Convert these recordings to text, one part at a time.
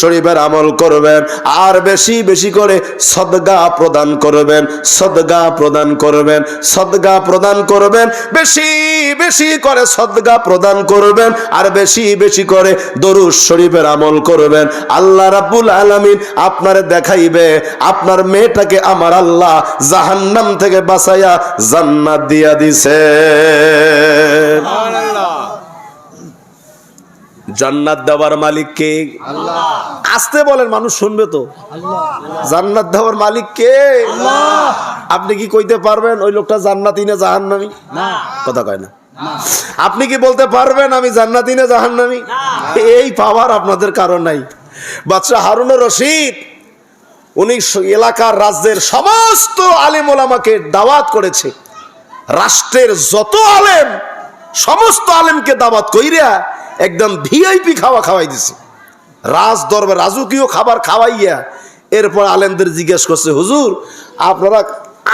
শরীফের আমল করবেন, আর বেশি বেশি করে সদগা প্রদান করবেন, সদগা প্রদান করবেন, সদগা প্রদান করবেন, বেশি বেশি করে সদগা প্রদান করবেন, আর বেশি বেশি করে দরুদ শরীফের আমল করবেন। আল্লাহ রাব্বুল আলামিন আপনারে দেখাইবে, আপনার মেয়েটাকে আমার আল্লাহ জাহান্নাম থেকে বাঁচাইয়া জান্নাত দিয়া দিছে। জান্নাত দেওয়ার মালিক কে? আসতে বলেন মানুষ শুনবে তো। জান্নাত দেওয়ার মালিক কে? আপনি কি কইতে পারবেন ওই লোকটা জান্নাতি না জাহান্নামি? কথা কয় না। আপনি কি বলতে পারবেন আমি জান্নাতি না জাহান্নামি? এই পাওয়ার আপনাদের কারণ নাই। বাচ্চা হারুনুর রশিদ উনি এলাকার রাজ্যের সমস্ত আলেম ওলামাকে দাওয়াত করেছে। রাষ্ট্রের যত আলেম সমস্ত আলেমকে দাওয়াত কইরা একদম ভিআইপি খাওয়া খাওয়াই দিছে। রাজ দরবার রাজকীয় খাবার খাওয়াইয়া এরপর আলেমদের জিজ্ঞেস করছে, হুজুর, আপনারা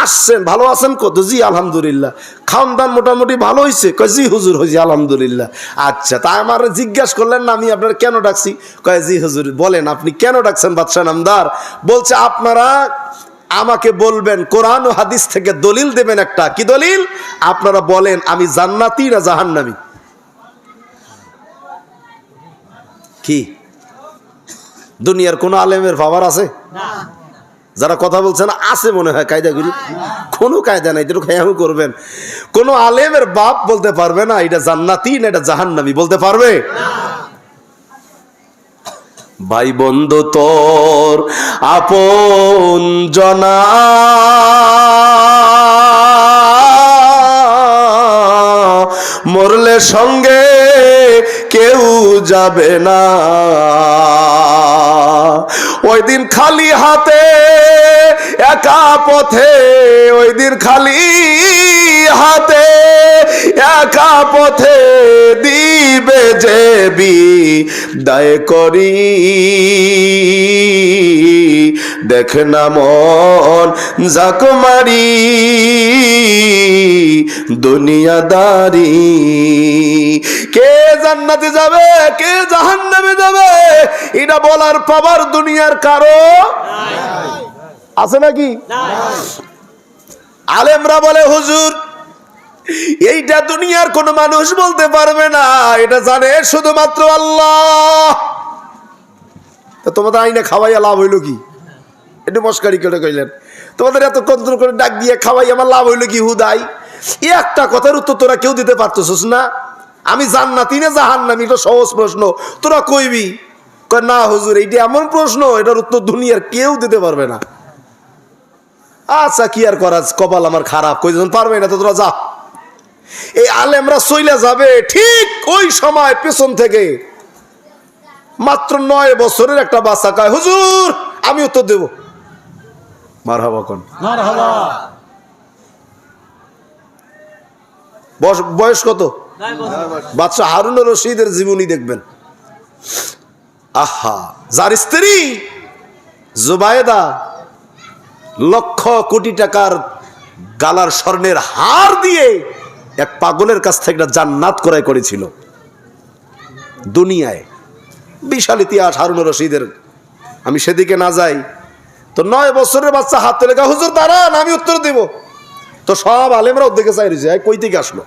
আসছেন, ভালো আছেন কত জি, আলহামদুলিল্লাহ। খাওয়ান দান মোটামুটি ভালো হয়েছে কয়, জি, হুজুর হয়েছে আলহামদুলিল্লাহ। আচ্ছা তা আমার জিজ্ঞেস করলেন না, আমি আপনার কেন ডাকছি? কয়, জি, হুজুর, বলেন, আপনি কেন ডাকছেন, বাদশাহ নামদার? বলছে, আপনারা আমাকে বলবেন, কোরআন ও হাদিস থেকে দলিল দেবেন একটা। কি দলিল? আপনারা বলেন, আমি জান্নাতি না জাহান্নামি? কি? দুনিয়ার কোন আলেমের পাওয়ার আছে? যারা কথা বলছেন আছে মনে হয় কায়দাগুলি কোনো কায়দা নাই যেটা খেয়াল করবেন। কোন আলেমের বাপ বলতে পারবে না এটা জান্নাতি না এটা জাহান্নামি বলতে পারবে? ভাই বন্ধু তোর আপন জনা মরলে সঙ্গে কেউ যাবে না। ওই দিন খালি হাতে, একা পথে, ওই দিন খালি হাতে, একা পথে দিবে যে বি দায় করি। দেখ না মন জাক মারি, দুনিয়াদারি। কে জান্নাতে যাবে? কে জাহান্নামে যাবে? এটা বলার পাবার দুনিয়ার কারও আছে নাকি? আলেমরা বলে, হুজুর, এইটা দুনিয়ার কোন মানুষ বলতে পারবে না। এটা জানে শুধুমাত্র আল্লাহ। তোমাদের আইনে খাওয়াইয়া লাভ হইল কি? একটু মস্কারি করে কইলেন। তোমাদের এত কন্ট্রোল করে ডাক দিয়ে খাওয়াই আমার লাভ হইল কি হুদাই? একটা কথার উত্তর তোরা কেউ দিতে পারতেছিস না। আমি জান্নাতি না জাহান্নামি? এটা সহজ প্রশ্ন। তোরা কইবি? না হুজুর এইটা এমন প্রশ্ন এটার উত্তর দুনিয়ার কেউ দিতে পারবে না। আচ্ছা কি আর করা কপাল আমার খারাপ। কই যখন পারবে না তো তোরা যা। এই আলেমরা সইলা যাবে ঠিক ওই সময় পেছন থেকে। মাত্র নয় বছরের একটা বাচ্চা কয় হুজুর আমি উত্তর দেব। মার হবা কোন বয়স কত? বাচ্চা হারুন রশিদের জীবনী দেখবেন। আহা, যার স্ত্রী জুবায়েদা লক্ষ কোটি টাকার গালার স্বর্ণের হার দিয়ে এক পাগলের কাছ থেকে একটা জান্নাত ক্রয় করেছিল। দুনিয়ায়। বিশাল ইতিহাস হারুন রশিদের। আমি সেদিকে না যাই, তো নয় বছরের বাচ্চা হাত তুলে হুজুর, দাঁড়ান, আমি উত্তর দেব। তো সব আলেমরা ওদিকে চাই রয়েছে কই থেকে আসলো?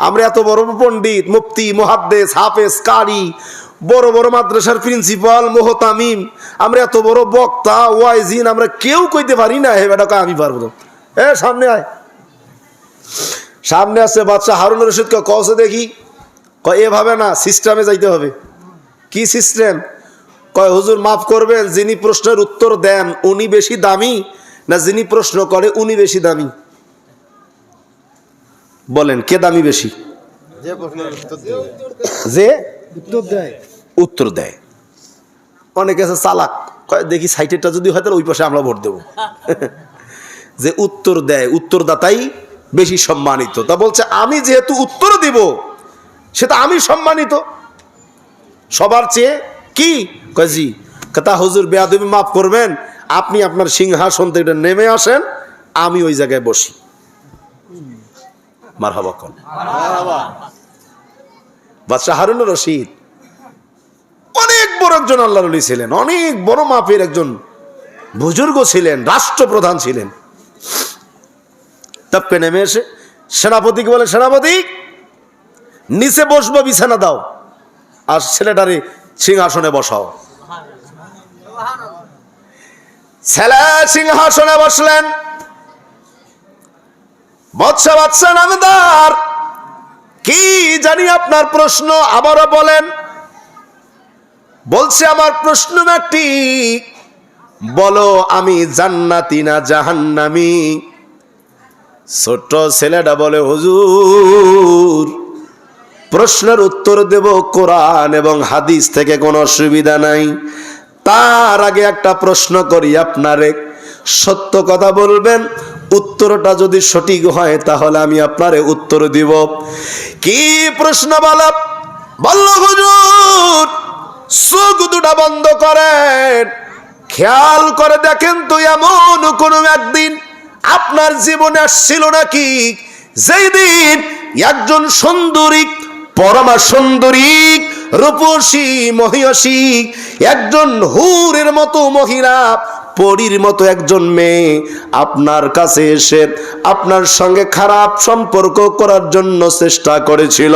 আমরা এত বড় পণ্ডিত, মুফতি, মুহাদ্দেস, হাফেজ, কারি, বড় বড় মাদ্রাসার প্রিন্সিপাল, মোহতামিম, আমরা এত বড় বক্তা, ওয়াইজিন, আমরা কেউ কইতে পারি না, হে বেটাকে আমি পারব না। এ, সামনে আয়। সামনে আসছে বাচ্চা হারুন রশিদকে কসে দেখি। কয়, এভাবে না সিস্টেমে যাইতে হবে। কি সিস্টেম কয়, হুজুর মাফ করবেন, যিনি প্রশ্নের উত্তর দেন, উনি বেশি দামি, না যিনি প্রশ্ন করে, উনি বেশি দামি? বলেন, কে দামি বেশি? যে উত্তর দেয়। অনেকে আছে চালাক দেখি সাইটেরটা যদি হয় তাহলে ওই পাশে আমরা ভোট দেব। যে উত্তর দেয়, উত্তরদাতাই বেশি সম্মানিত। তা বলছে, আমি যেহেতু উত্তর দিব, সেটা আমি সম্মানিত। সবার চেয়ে কি? কয়, জি। তা হুজুর বেয়াদবি মাফ করবেন, আপনি আপনার সিংহাসন থেকে নেমে আসেন, আমি ওই জায়গায় বসি। মার হবা কন। বাদশাহ হারুন রশিদ। অনেক বড় একজন আল্লাহ ছিলেন, অনেক বড় মাপের একজন বুজুর্গ ছিলেন, রাষ্ট্রপ্রধান ছিলেন। তাপ্পে নেমে এসে সেনাপতিকে বলে, সেনাপতি, নিচে বসবো, বিছানা দাও, আর ছেলেটারে সিংহাসনে বসাও। ছেলে সিংহাসনে বসলেন। বৎসা বাচ্চা নামদার। কি জানি আপনার প্রশ্ন, আবারও বলেন। বলছে আমার প্রশ্ন একটি বলো আমি জান্নাতি না জাহান্নামি? ছোট্ট ছেলেটা বলে, হুজুর, প্রশ্নের উত্তর দেব কোরআন এবং হাদিস থেকে কোনো অসুবিধা নাই। তার আগে একটা প্রশ্ন করি আপনারে। সত্য কথা বলবেন উত্তরটা যদি সঠিক হয়, তাহলে আমি আপনারে উত্তর দিব। কি প্রশ্ন বল বলল, হুজুর, চোখ দুটা বন্ধ করেন। খেয়াল করে দেখেন তো এমন কোনো একদিন আপনার জীবনে আসছিল নাকি? যেই দিন একজন সুন্দরী, পরমা সুন্দরী, রূপসী মহিয়সী একজন হুরের মতো মহিলা পরীর মতো একজন মেয়ে আপনার কাছে এসে আপনার সঙ্গে খারাপ সম্পর্ক করার জন্য চেষ্টা করেছিল।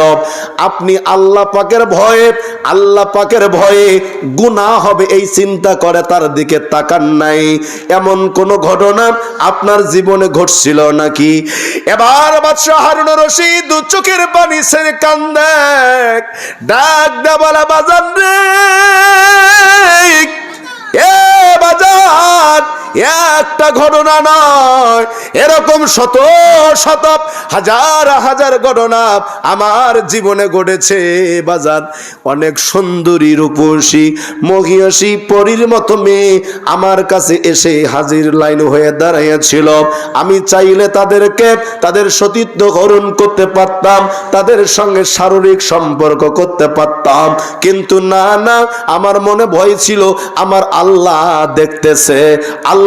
আপনি আল্লাহ পাকের ভয়ে, আল্লাহ পাকের ভয়ে গুনাহ হবে এই চিন্তা করে তার দিকে তাকান নাই। এমন কোন ঘটনা আপনার জীবনে ঘটছিল নাকি? এবার বাদশাহ হারুন রশিদ চোখের পানি ছেড়ে কান্দে। ডাক দেবালা বাজান রে একটা ঘটনা নয়। এরকম শত শত হাজার হাজার ঘটনা আমার জীবনে ঘটেছে বাজার অনেক সুন্দরী, রূপসী, মহিয়সী, পরীর মতো মেয়ে আমার কাছে এসে হাজির লাইন হয়ে দাঁড়াইয়াছিল আমি চাইলে তাদেরকে, তাদের সতীত্ব হরণ করতে পারতাম, তাদের সঙ্গে শারীরিক সম্পর্ক করতে পারতাম। কিন্তু না না, আমার মনে ভয় ছিল, আমার আল্লাহ দেখতেছে, আল্লাহ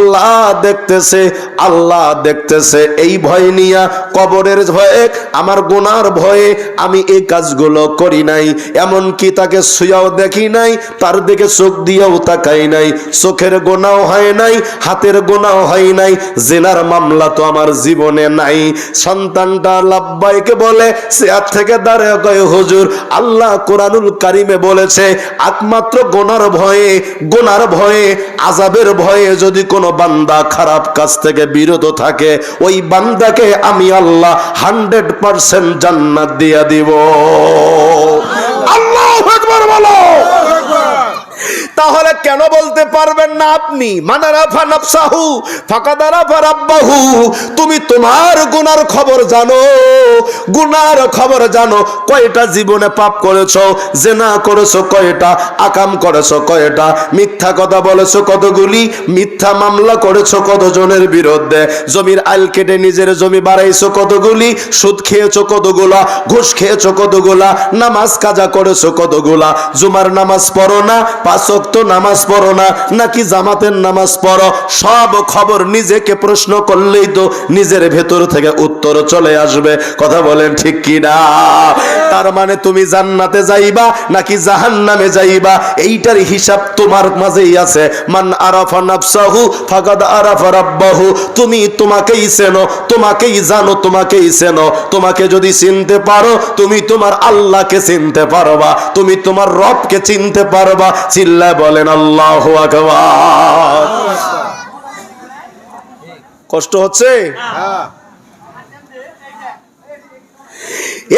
দেখতেছে, আল্লাহ দেখতেছে। এই ভয় নিয়া কবরের ভয়ে, আমার গোনার ভয়ে আমি এই কাজগুলো করি নাই। এমন কি তাকে শুয়াও দেখি নাই, তার দিকে চোখ দিয়েও তাকাই নাই। চোখের গোনাও হয় নাই, হাতের গোনাও হয় নাই। জেনার মামলা তো আমার জীবনে নাই। সন্তানটা লাব্বাইকে বলে চেয়ার থেকে দাঁড়িয়ে কয়, হুজুর, আল্লাহ কোরআনুল কারিমে বলেছে, একমাত্র গোনার ভয়ে গোনার ভয়ে আজাবের ভয়ে যদি কোনো বান্দা খারাপ কাজ থেকে বিরত থাকে, ওই বান্দাকে আমি আল্লাহ হান্ড্রেড পার্সেন্ট জান্নাত দিয়া দিব। আল্লাহ বলো। তাহলে কেন বলতে পারবেন না আপনি? মানারাফা নাফসাহু, ফাকাদারাফা রাব্বাহু। তুমি তোমার গুনার খবর জানো। গুনার খবর জানো, কয়টা জীবনে পাপ করেছ, জেনা করেছ কয়টা, আকাম করেছ কয়টা, মিথ্যা কথা বলেছ কতগুলি, মিথ্যা মামলা করেছ কতজনের বিরুদ্ধে, জমির আইল কেটে নিজের জমি বাড়াইছো কতগুলি, সুদ খেয়েছো কতগুলা, ঘুষ খেয়েছো কতগুলা, নামাজ কাজা করেছ কতগুলা, জুমার নামাজ পড়ো না, পাঁচ ওয়াক্ত নামাজ পড়ো না, নাকি জামাতের নামাজ পড়ো? সব খবর নিজেকে প্রশ্ন করলেই তো নিজের ভেতর থেকে উত্তর চলে আসবে। কথা বলেন ঠিক কি না? তার মানে তুমি জান্নাতে যাইবা, নাকি জাহান্নামে যাইবা? এইটার হিসাব তোমার মাঝেই আছে। মান আরাফা নাফসাহু, ফাকাদ আরাফা রাব্বাহু। তুমি তোমাকেই চেনো, তোমাকেই জানো, তোমাকেই চেনো। তোমাকে যদি চিনতে পারো, তুমি তোমার আল্লাহকে চিনতে পারবা। তুমি তোমার রবকে চিনতে পারবা। চিল্লায় বলেন, আল্লাহ কষ্ট হচ্ছে?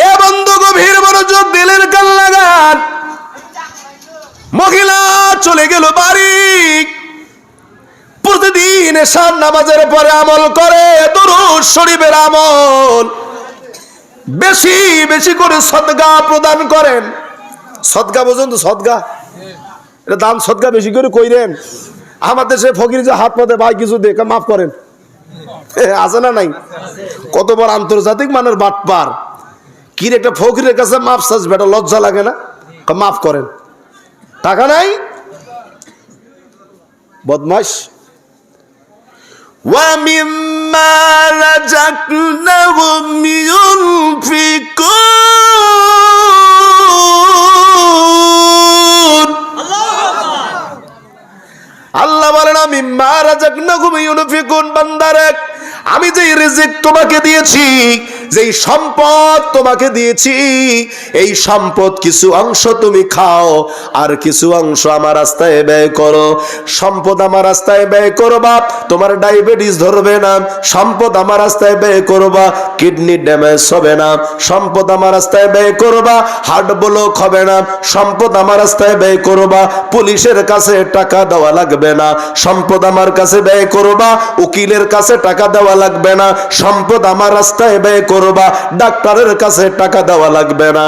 এ বন্ধু গভীর মনোযোগ মহিলা চলে গেল বাড়ি। প্রতিদিন এসার নামাজের পরে আমল করে, দরুদ শরীফের আমল। বেশি বেশি করে সদগা প্রদান করেন। সদগা পর্যন্ত সদগা। এটা দান সদগা বেশি করে কইরেন আমাদের সে ফকির যে হাত পাতে ভাই কিছু দেখে মাফ করেন এ, আছে না নাই কত বড় আন্তর্জাতিক মানের বাটপার কি রে, একটা ফকিরের কাছে মাফ চাষ বেটা লজ্জা লাগে না ক, মাফ করেন টাকা নাই বদমাস ومما رزقناهم ينفقون আল্লাহ বলেন আমি মারা যাক না ঘুমিয়ে বান্দারে। আমি যে রিজিক তোমাকে দিয়েছি যেই সম্পদ তোমাকে দিয়েছি, এই সম্পদ কিছু অংশ তুমি খাও, আর কিছু অংশ আমার রাস্তায় ব্যয় করো। সম্পদ আমার রাস্তায় ব্যয় করবা, তোমার ডায়াবেটিস ধরবে না। সম্পদ আমার রাস্তায় ব্যয় করবা, কিডনি ড্যামেজ হবে না। সম্পদ আমার রাস্তায় ব্যয় করবা, হার্ট ব্লক হবে না। সম্পদ আমার রাস্তায় ব্যয় করবা, পুলিশের কাছে টাকা দেওয়া লাগবে না। সম্পদ আমার কাছে ব্যয় করবা, উকিলের কাছে টাকা দেওয়া লাগবে না। সম্পদ আমার রাস্তায় ব্যয় করবা ডাক্তারের কাছে টাকা দেওয়া লাগবে না।